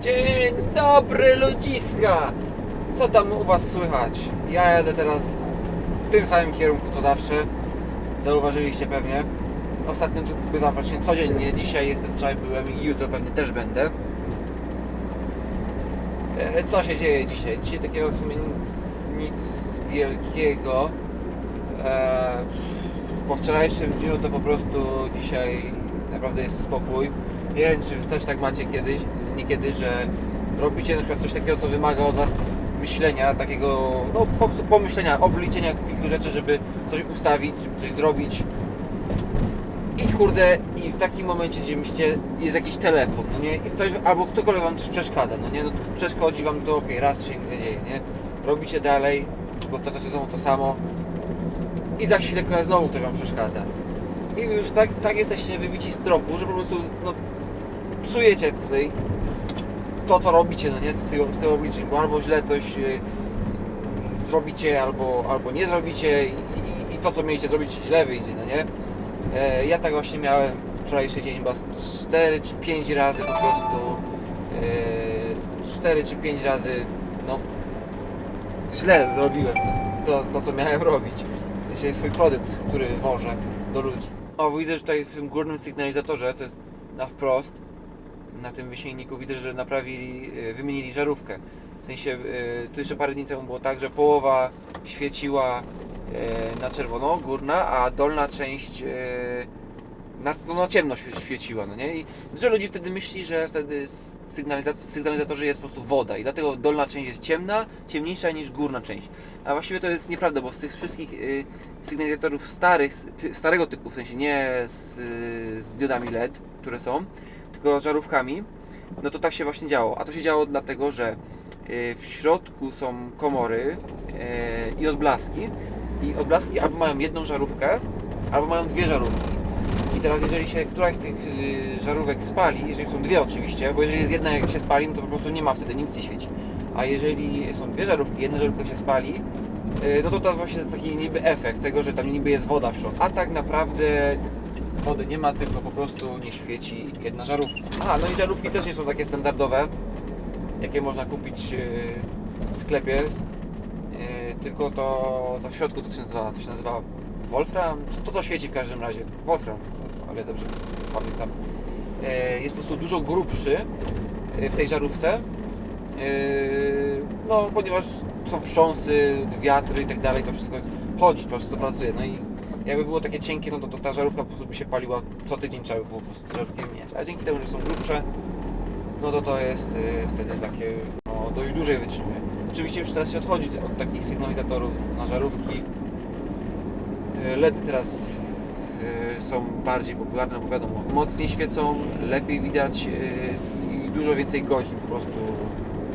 Dzień dobry ludziska! Co tam u was słychać? Ja jadę teraz w tym samym kierunku co zawsze. Zauważyliście pewnie. Ostatnio tu bywam praktycznie codziennie. Dzisiaj jestem, wczoraj byłem i jutro pewnie też będę. E, Co się dzieje dzisiaj? Dzisiaj takiego w sumie nic, nic wielkiego. E, po wczorajszym dniu to po prostu dzisiaj naprawdę jest spokój. Nie wiem, czy też tak macie kiedyś, niekiedy, że robicie na przykład coś takiego, co wymaga od Was myślenia, takiego, no pomyślenia, obliczenia kilku rzeczy, żeby coś ustawić, żeby coś zrobić. I kurde, i w takim momencie, gdzie myślicie, jest jakiś telefon, no nie, i ktoś, albo ktokolwiek Wam coś przeszkadza, no nie, no przeszkodzi Wam to, okej, raz się nic nie dzieje, nie, robicie dalej, bo powtarzacie znowu to samo i za chwilę znowu ktoś Wam przeszkadza. I już tak, tak jesteście wybici z tropu, że po prostu no, psujecie tutaj to, co robicie, no nie, z tego, z tego obliczeń, bo albo źle coś yy, zrobicie, albo, albo nie zrobicie i, i, i to, co mieliście zrobić, źle wyjdzie, no nie. E, ja tak właśnie miałem wczorajszy dzień, chyba 4 czy 5 razy po prostu, e, 4 czy 5 razy, no, źle zrobiłem to, to, to co miałem robić. W sensie swój produkt, który wożę do ludzi. O, widzę, że tutaj w tym górnym sygnalizatorze, co jest na wprost, na tym wysięgniku, widzę, że naprawili, y, wymienili żarówkę. W sensie, y, tu jeszcze parę dni temu było tak, że połowa świeciła y, na czerwono, górna, a dolna część na, no, na ciemno świe- świeciła, no nie? I dużo ludzi wtedy myśli, że wtedy w sygnalizatorze jest po prostu woda i dlatego dolna część jest ciemna, ciemniejsza niż górna część. A właściwie to jest nieprawda, bo z tych wszystkich y, sygnalizatorów starych, starego typu, w sensie nie z, z diodami LED, które są, tylko żarówkami, no to tak się właśnie działo. A to się działo dlatego, że y, w środku są komory y, i odblaski i odblaski albo mają jedną żarówkę, albo mają dwie żarówki. I teraz jeżeli się któraś z tych y, żarówek spali, jeżeli są dwie oczywiście, bo jeżeli jest jedna jak się spali, no to po prostu nie ma wtedy, nic nie świeci. A jeżeli są dwie żarówki, jedna żarówka się spali, no to to właśnie taki niby efekt tego, że tam niby jest woda w środku. A tak naprawdę wody nie ma, tylko po prostu nie świeci jedna żarówka. A, no i żarówki też nie są takie standardowe, jakie można kupić yy, w sklepie, yy, tylko to, to w środku to się nazywa, to się nazywa Wolfram, to, to świeci w każdym razie, Wolfram, ale dobrze pamiętam. Yy, Jest po prostu dużo grubszy w tej żarówce, no ponieważ są wstrząsy, wiatry i tak dalej, to wszystko chodzi, po prostu to pracuje. No i jakby było takie cienkie, no to, to ta żarówka po prostu by się paliła co tydzień trzeba by było po prostu te żarówki wymieniać. A dzięki temu, że są grubsze, no to to jest y, wtedy takie, no dość dłużej wytrzymuje. Oczywiście już teraz się odchodzi od takich sygnalizatorów na żarówki. Y, LEDy teraz y, są bardziej popularne, bo wiadomo, mocniej świecą, lepiej widać y, i dużo więcej godzin po prostu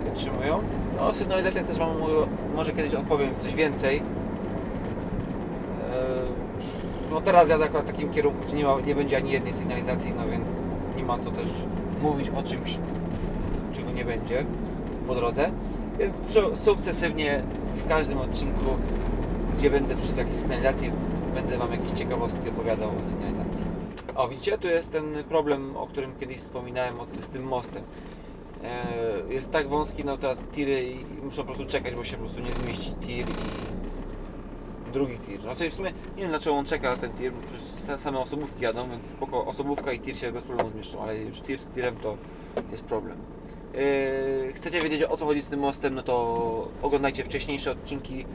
wytrzymują. No o sygnalizacjach też mo- może kiedyś opowiem coś więcej. E, No teraz jadę w takim kierunku, gdzie nie, ma, nie będzie ani jednej sygnalizacji, no więc nie ma co też mówić o czymś, czego nie będzie po drodze. Więc sukcesywnie w każdym odcinku, gdzie będę przy jakiejś sygnalizacji, będę Wam jakieś ciekawostki opowiadał o sygnalizacji. O, widzicie, tu jest ten problem, o którym kiedyś wspominałem, z tym mostem. E, Jest tak wąski, no teraz tiry i muszą po prostu czekać, bo się po prostu nie zmieści tir i drugi tir. Znaczy w sumie nie wiem dlaczego on czeka na ten tir, bo same osobówki jadą, więc spoko, osobówka i tir się bez problemu zmieszczą, ale już tir z tirem to jest problem. Yy, chcecie wiedzieć o co chodzi z tym mostem, no to oglądajcie wcześniejsze odcinki.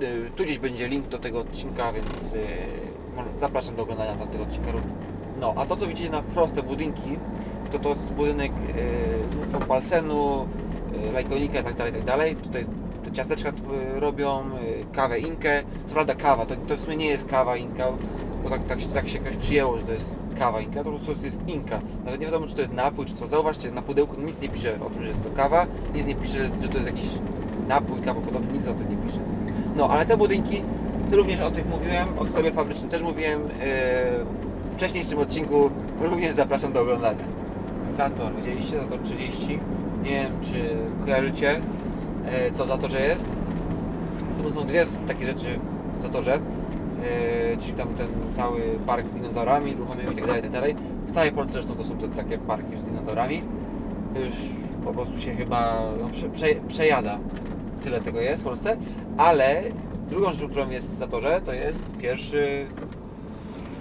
Yy, tu gdzieś będzie link do tego odcinka, więc yy, zapraszam do oglądania tamtego odcinka również. No, a to co widzicie na wprost te budynki, to to jest budynek yy, no, Balsenu, yy, Lajkonika i tak dalej, tak. Tutaj ciasteczka yy, robią, yy, kawę Inkę. Co prawda kawa, to, to w sumie nie jest kawa Inka, bo tak, tak, tak się jakoś przyjęło, że to jest kawa Inka, to po prostu jest Inka. Nawet nie wiadomo, czy to jest napój, czy co. Zauważcie, na pudełku nic nie pisze o tym, że jest to kawa, nic nie pisze, że to jest jakiś napój kawopodobny, nic o tym nie pisze. No, ale te budynki, również o tych mówiłem, o sklepie fabrycznym też mówiłem, yy, w wcześniejszym odcinku również zapraszam do oglądania. Zator, widzieliście? Zator 30. Nie wiem, czy kojarzycie, co w Zatorze jest. Są, dwie takie rzeczy w Zatorze, e, czyli tam ten cały park z dinozaurami ruchomymi itd., itd. W całej Polsce zresztą to są te takie parki z dinozaurami. Już po prostu się chyba no, prze, prze, przejada. Tyle tego jest w Polsce, ale drugą rzeczą, którą jest w Zatorze, to jest pierwszy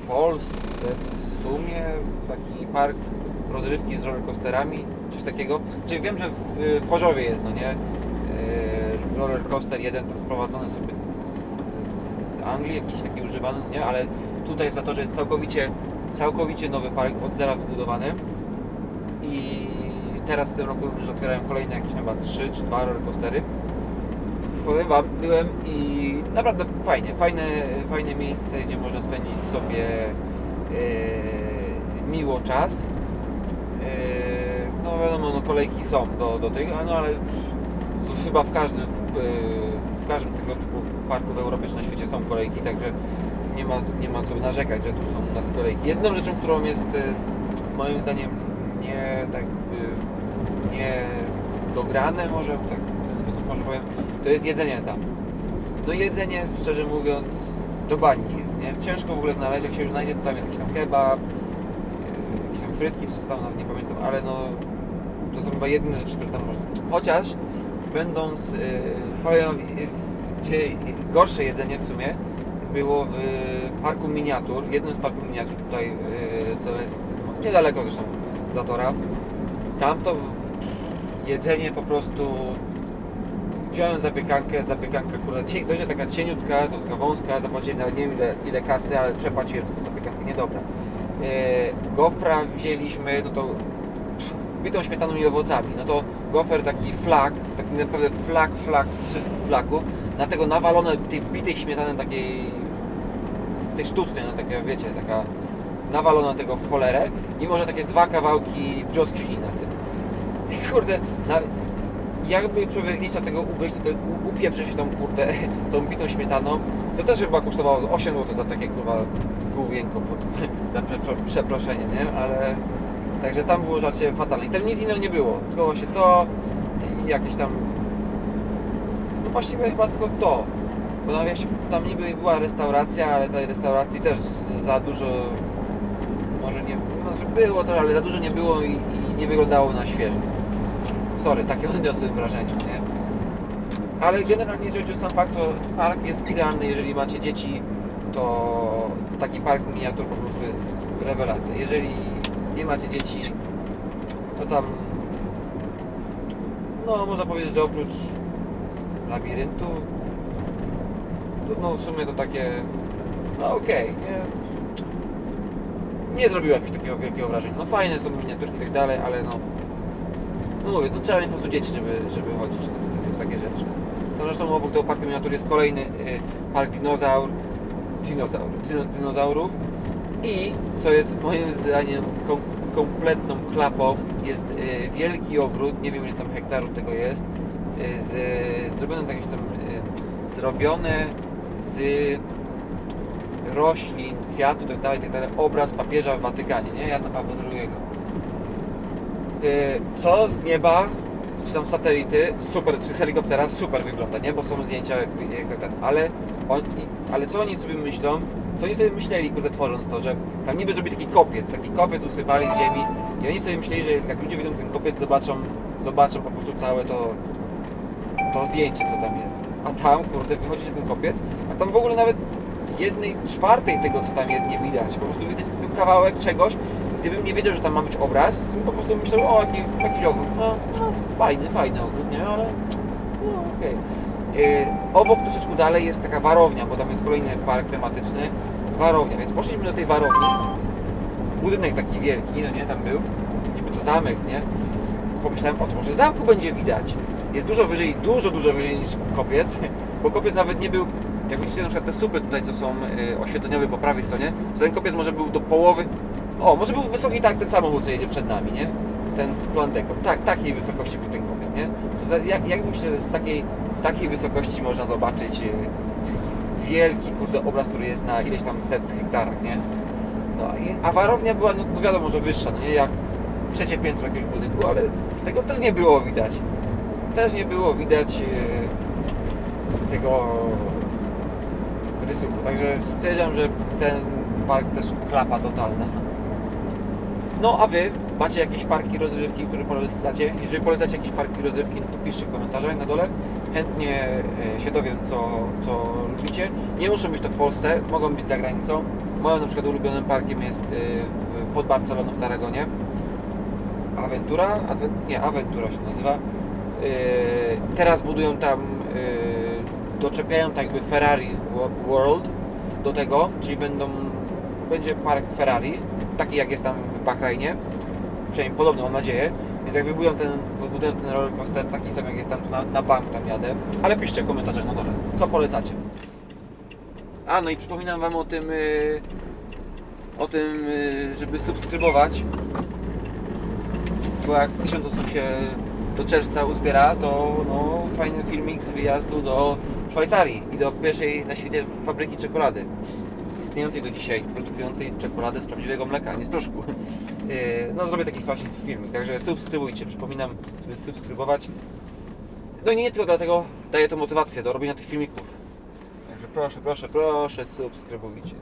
w Polsce w sumie taki park rozrywki z rollercoasterami, coś takiego. Czyli wiem, że w, w Chorzowie jest, no nie? Yy, Roller coaster jeden tam sprowadzony sobie z, z Anglii, jakiś taki używany, nie? Ale tutaj w Zatorze jest całkowicie, całkowicie nowy park, od zera wybudowany. I teraz w tym roku również otwierają kolejne jakieś chyba 3 czy 2 roller coastery. Powiem Wam, byłem i naprawdę fajnie, fajne, fajne miejsce, gdzie można spędzić sobie e, miło czas. E, no wiadomo, no kolejki są do, do tego, no ale chyba w każdym, w, e, w każdym tego typu parku w Europie czy na świecie są kolejki, także nie ma, nie ma co narzekać, że tu są u nas kolejki. Jedną rzeczą, którą jest e, moim zdaniem nie tak jakby nie dograne może, tak w ten sposób może powiem, to jest jedzenie tam. No jedzenie, szczerze mówiąc, do bani jest, nie? Ciężko w ogóle znaleźć, jak się już znajdzie, to tam jest jakiś tam kebab, jakieś tam frytki, czy tam, nawet nie pamiętam, ale no to są chyba jedyne rzeczy, które tam można. Chociaż będąc, yy, powiem, yy, gdzie gorsze jedzenie w sumie było w parku miniatur, jednym z parków miniatur tutaj, yy, co jest niedaleko zresztą Zatora. Tam to jedzenie po prostu wziąłem zapiekankę, zapiekanka kurde, cie, dość taka cieniutka, to taka wąska, zapłaciłem nawet nie wiem ile, ile kasy, ale przepłaciłem tą zapiekankę, niedobra. E, gofra wzięliśmy, no to z bitą śmietaną i owocami, no to gofer taki flak, taki naprawdę flak, flak z wszystkich flaków, na tego nawalone tej bitej śmietany takiej, tej sztucznej, no takie wiecie, taka nawalona tego w cholerę i może takie dwa kawałki brzoskwini na tym. Kurde, na, jakby człowiek nie chciał tego ugryźć, to, się tą kurde, tą bitą śmietaną, to też chyba kosztowało 8 zł za takie kurwa główienko, za prze, przeproszeniem, nie? Ale także tam było rzeczywiście fatalne. I tam nic innego nie było, tylko właśnie to i jakieś tam, no właściwie chyba tylko to. Bo tam, się, tam niby była restauracja, ale tej restauracji też za dużo, może nie, znaczy było to, ale za dużo nie było i, i nie wyglądało na świeżo. Sorry, takie odniosłem wrażenie, nie? Ale generalnie jeżeli chodzi o sam fakt, to park jest idealny, jeżeli macie dzieci, to taki park miniatur po prostu jest rewelacja. Jeżeli nie macie dzieci, to tam no można powiedzieć, że oprócz labiryntu to, no w sumie to takie no okej, nie nie zrobiło jakiegoś takiego wielkiego wrażenia. No fajne są miniaturki i tak dalej, ale no no mówię, no trzeba mieć po prostu dzieci, żeby, żeby chodzić w takie rzeczy. To zresztą obok tego parku miniatur jest kolejny y, park dinozaur, dinozaur, dino, dinozaurów i co jest moim zdaniem kom, kompletną klapą jest y, wielki ogród, nie wiem ile tam hektarów tego jest, y, z, zrobiony tak jakieś tam y, zrobiony z roślin, kwiatów tak dalej, tak obraz papieża w Watykanie, nie? Jana Pawła II. Co z nieba, czy tam satelity, super, czy z helikoptera, super wygląda, nie? Bo są zdjęcia jak, jak ten, ale, on, ale co oni sobie myślą, co oni sobie myśleli, kurde, tworząc to, że tam niby zrobili taki kopiec, taki kopiec usypali z ziemi i oni sobie myśleli, że jak ludzie widzą ten kopiec, zobaczą, zobaczą po prostu całe to, to zdjęcie, co tam jest. A tam, kurde, wychodzi się ten kopiec, a tam w ogóle nawet jednej czwartej tego, co tam jest, nie widać. Po prostu widać tylko kawałek czegoś. Gdybym nie wiedział, że tam ma być obraz, to bym po prostu myślał, o, jaki, jakiś ogród. No, no, fajny, fajny ogród, nie? Ale, no, okej. Yy, obok troszeczkę dalej jest taka warownia, bo tam jest kolejny park tematyczny. Warownia, więc poszliśmy do tej warowni. Budynek taki wielki, no nie, tam był. Niby to zamek, nie? Pomyślałem, o to może zamku będzie widać. Jest dużo wyżej, dużo, dużo wyżej niż kopiec, bo kopiec nawet nie był, jak widzicie na przykład te supy tutaj, co są y, oświetleniowe po prawej stronie, to ten kopiec może był do połowy, o, może był wysoki tak ten samochód, co jedzie przed nami, nie? Ten z plandeką, tak, takiej wysokości był ten kopiec, nie? To jak, jak myślę, że z takiej, z takiej wysokości można zobaczyć y, wielki, kurde, obraz, który jest na ileś tam set hektarach, nie? No i a warownia była, no, no wiadomo, że wyższa, no nie? Jak trzecie piętro jakiegoś budynku, ale z tego też nie było widać. Też nie było widać e, tego rysunku. Także stwierdzam, że ten park też klapa totalna. No a wy Macie jakieś parki rozrywki, które polecacie? Jeżeli polecacie jakieś parki rozrywki, to piszcie w komentarzach na dole. Chętnie e, się dowiem, co, co lubicie. Nie muszą być to w Polsce, mogą być za granicą. Moim na przykład ulubionym parkiem jest e, pod Barceloną w Taragonie. Aventura? Nie, Aventura się nazywa. Yy, teraz budują tam, doczepiają tak jakby Ferrari Wo- World do tego, czyli będą, będzie park Ferrari, taki jak jest tam w Bahrajnie, przynajmniej podobny mam nadzieję, więc jak wybudują ten, wybudują ten roller coaster taki sam jak jest tam, to na, na bank tam jadę, ale piszcie w komentarzach na dole, co polecacie. A, no i przypominam Wam o tym, yy, o tym, yy, żeby subskrybować bo jak tysiąc osób się do czerwca uzbiera, to no, fajny filmik z wyjazdu do Szwajcarii i do pierwszej na świecie fabryki czekolady. Istniejącej do dzisiaj, produkującej czekoladę z prawdziwego mleka, nie z proszku. Yy, No zrobię taki właśnie filmik, także subskrybujcie, przypominam, żeby subskrybować. No i nie tylko dlatego daję to motywację do robienia tych filmików. Także proszę, proszę, proszę subskrybujcie.